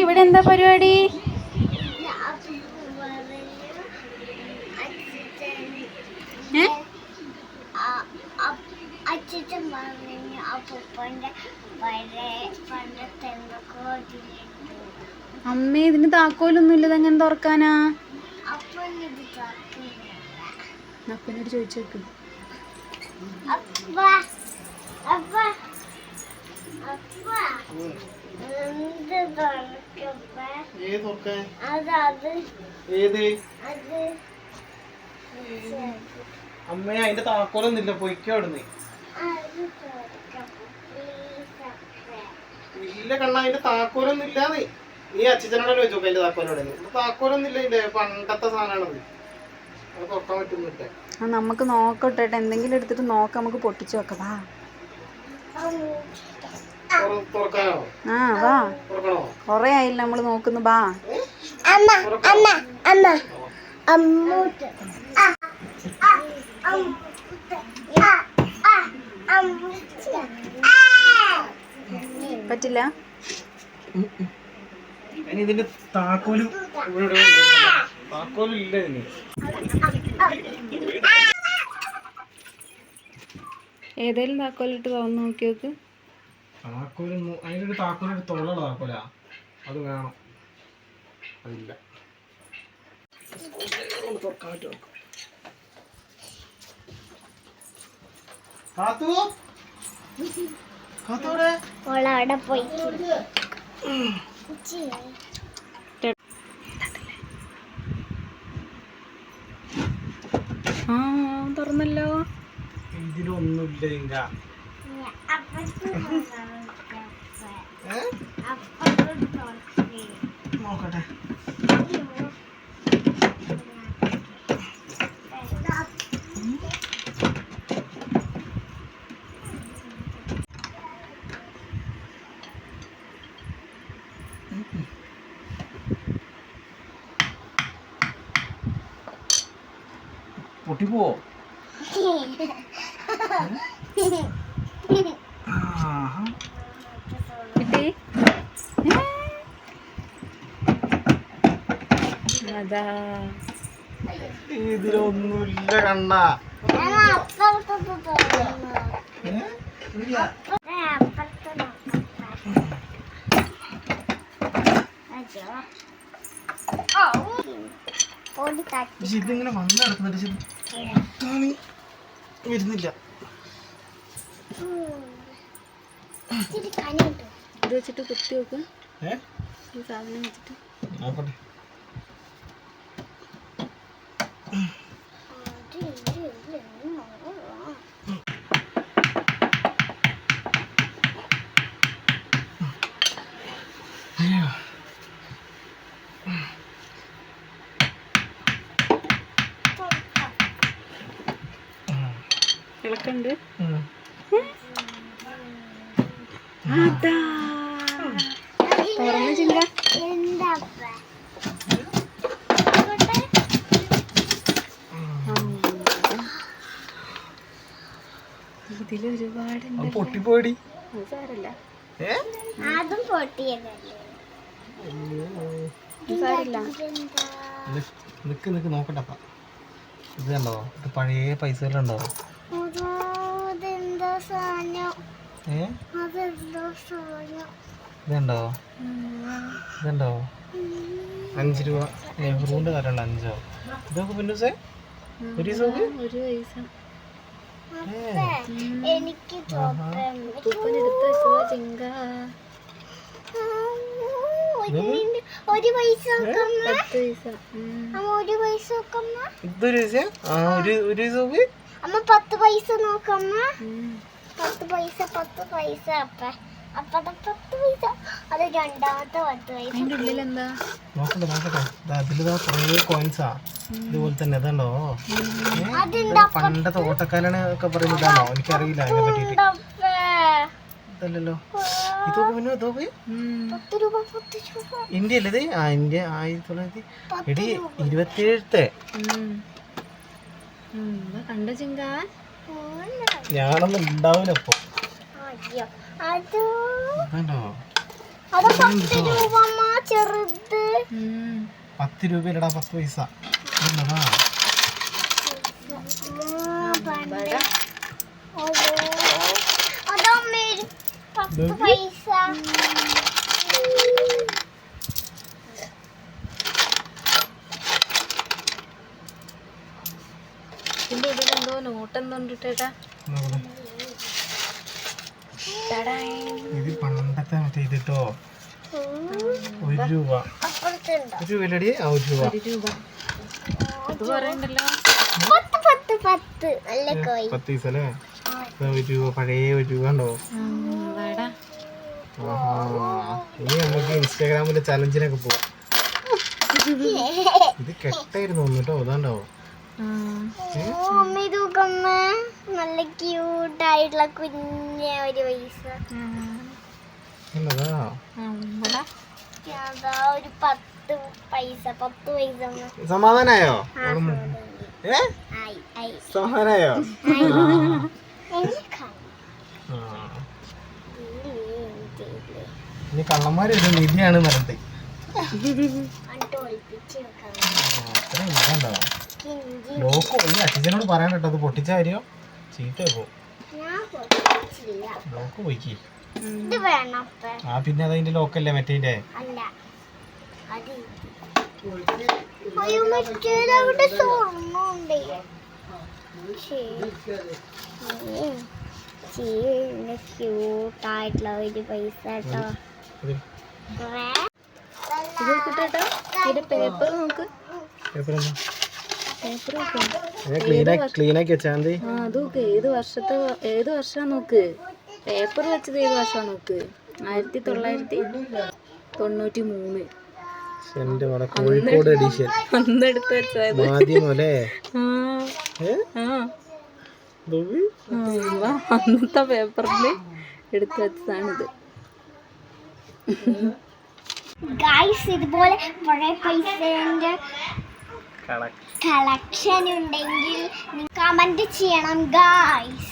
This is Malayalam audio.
ഇവിടെ എന്താ പരിപാടി? അമ്മ ഇതിന് താക്കോലൊന്നും ഇല്ലത് എങ്ങനെ തുറക്കാനാ. അപ്പനോട് ചോദിച്ചേക്ക് അപ്പ അപ്പ എന്ത് ഏത് തുറക്കാൻ? അത് അത്. ഏത്? അത്. അമ്മ അതിന്റെ താക്കോലൊന്നുമില്ല. പൊയ്ക്കോ അവിടുന്ന്. അത് തുറക്കപ്പ. ഇല്ല കണ്ണ അതിന്റെ താക്കോലൊന്നും ഇല്ലാന്ന് നീ അച്ഛനോട് ചോദിച്ചു അതിന്റെ താക്കോലോടെ താക്കോലൊന്നും ഇല്ല ഇതിന്റെ പണ്ടത്തെ സാധനമാണത് അത് തുറക്കാൻ പറ്റുന്നില്ല ആ നമുക്ക് നോക്കട്ടെ. എന്തെങ്കിലും എടുത്തിട്ട് നോക്കാം. നമുക്ക് പൊട്ടിച്ചു വെക്കാം. ആ വാ. കൊറേ ആയില്ല നമ്മൾ നോക്കുന്നു ബാ അമ്മ അമ്മ അമ്മ. അമ്മൂട്ട്. ആ ആ ആ ആ പറ്റില്ല? ഇതിന്റെ താക്കോൽ. താക്കോലും ഇല്ല ഇതിന്. ഏതേലും താക്കോലിട്ട് തുറന്ന് നോക്കി നോക്ക് താക്കോലൊന്നും ഒരു താക്കോലൊരു തൊള്ള താക്കോലാ. അത് വേണം. അതില്ല. കാത്തു? കാത്തോടെ പോയി. ആ തുറന്നല്ലോ. ഇതിലൊന്നുമില്ല? നോക്കട്ടെ. പൊട്ടിപ്പോവോ ആഹാ. കിട്ടി ഏ? അതാ ഇതിലൊന്നുമില്ല കണ്ണ. ഇതിങ്ങനെ വന്ന് കിടക്കുന്നുണ്ട് വരുന്നില്ല. ഇത് വെച്ചിട്ട് കുത്തി നോക്ക് ഏ? ഈ സാധനം വെച്ചിട്ട്. നോക്കട്ടെ ഇളക്കണ്ട്. ഉം. അതാ. തുറന്ന് ചിങ്ക എന്താ ഇതിൽ ഒരുപാടുണ്ട് അത് പൊട്ടിപ്പോടി സാരല്ല അതും നിക്ക് നിക്ക് നോക്കട്ടപ്പ ഇത് കണ്ടോ? ഇത് പഴയ പൈസകളുണ്ടോ ഇതുണ്ടോ? ഇതുണ്ടോ? അഞ്ച് രൂപ. നെഹ്റുവിന്റെ കാലമുള്ള അഞ്ചോ. ഇതൊക്കെ പിന്നെ ഒരു ദിവസം ഒരു പൈസ. എനിക്ക് ഒരു പൈസ ഒരു പൈസ അമ്മ പത്ത് പൈസ നോക്കമ്മ. പത്ത് പൈസ പത്ത് പൈസ അപ്പ. അപ്പത്തെ പത്ത് പൈസ അത് രണ്ടാമത്തെ പത്ത് പൈസ അതിന്റെ ഉള്ളിൽ എന്താ? നോക്കട്ടെ നോക്കട്ടെ ഇതാ അതിലിതാ കുറേ കോയിൻസാ ഇതുപോലെ തന്നെ ഇതുണ്ടോ ഏ? അതെന്താ ഇത് പണ്ടത്തെ ഓട്ടക്കാലാണ് ഒക്കെ ഇതാണോ? എനിക്കറിയില്ല അതിനെ പറ്റിയിട്ട്. അപ്പേ ഇതല്ലല്ലോ. ഇതൊക്കെ പിന്നെ ഇതൊക്കെ ഉം. പത്ത് രൂപ പത്ത് രൂപ. ഇന്ത്യ അല്ലേ ഇത്? ആ ഇന്ത്യ ആയിരത്തി തൊള്ളായിരത്തി എടി ഇരുപത്തിയേഴത്തെ. കണ്ട ഞാനൊന്നും ഉണ്ടാവില്ല ഇപ്പൊ. അയ്യോ അത് അത് പത്ത് രൂപ അമ്മ ചെറുത്. പത്ത് രൂപയിലടാ പത്ത് പൈസ. പത്ത് പൈസ. ഇതിന്റെ ഇതിൽ എന്തോ നോട്ട് എന്തോ ഉണ്ട് ചേട്ടാ ഇത് പണ്ടത്തെ മറ്റേ ഇതിട്ടോ. ഒരു രൂപ. ഒരു രൂപയിലടി ആ ഒരു രൂപ. പത്ത് പത്ത് പത്ത്. കോയി. പത്ത് പൈസ അല്ലേ? ഒരു രൂപ പഴയ ഒരു രൂപ ഉണ്ടോ. ഇനി നമുക്ക് ഇൻസ്റ്റാഗ്രാമിലെ ചലഞ്ചിനൊക്കെ പോവാം. ഇത് കെട്ടായിരുന്നു കേട്ടോ അതാണ്ടോ? നല്ല ക്യൂട്ട് ആയിട്ടുള്ള കുഞ്ഞ ഒരു പൈസ ഒരു പത്ത് പൈസ പത്ത് പൈസ. സമാധാനായോ? സമാധാനായോ. എനിക്ക് കാണാം. ആ. ഇല്ലേ, ഇതില്ലേ. ഇനി കള്ളന്മാര് നിധിയാണ് വെക്കാം. അത്രയും കിഞ്ചി ലോക്ക് ഈ അച്ഛനോട് പറയാൻ കേട്ടോ അത് പൊട്ടിച്ച കാര്യോ? ചീത്ത പോ ഞാൻ പൊട്ടിച്ചില്ല. ലോക്ക് പോയിക്ക്. ആ പിന്നെ അതതിന്റെ ലോക്കല്ലേ മറ്റേന്റെ ക്യൂട്ടായിട്ടുള്ള ഒരു പൈസ കേട്ടോ. ഇത് ഇത് നോക്കിട്ടേട്ടാ ഇതിന്റെ പേപ്പർ നോക്ക്. പേപ്പർ എന്താ പേപ്പർ നോക്ക് ക്ലീൻ ആക്കി ക്ലീൻ ആക്കി ആ അത് നോക്ക് ഏത് വർഷത്തെ ഏത് വർഷാ നോക്ക്? പേപ്പർ വെച്ചത് ഏത് വർഷാ നോക്ക്? ആയിരത്തി തൊള്ളായിരത്തി തൊണ്ണൂറ്റി മൂന്ന് എന്റെ മോളെ കോഴിക്കോട് എഡിഷൻ അന്നെടുത്ത് വെച്ചത്. ആ, അന്നത്തെ പേപ്പറിൽ എടുത്തു വെച്ചതാണിത്. ഗൈസ് ഇതുപോലെ കുറേ പൈസേന്റെ കളക്ട് കളക്ഷൻ ഉണ്ടെങ്കിൽ കമന്റ് ചെയ്യണം ഗൈസ്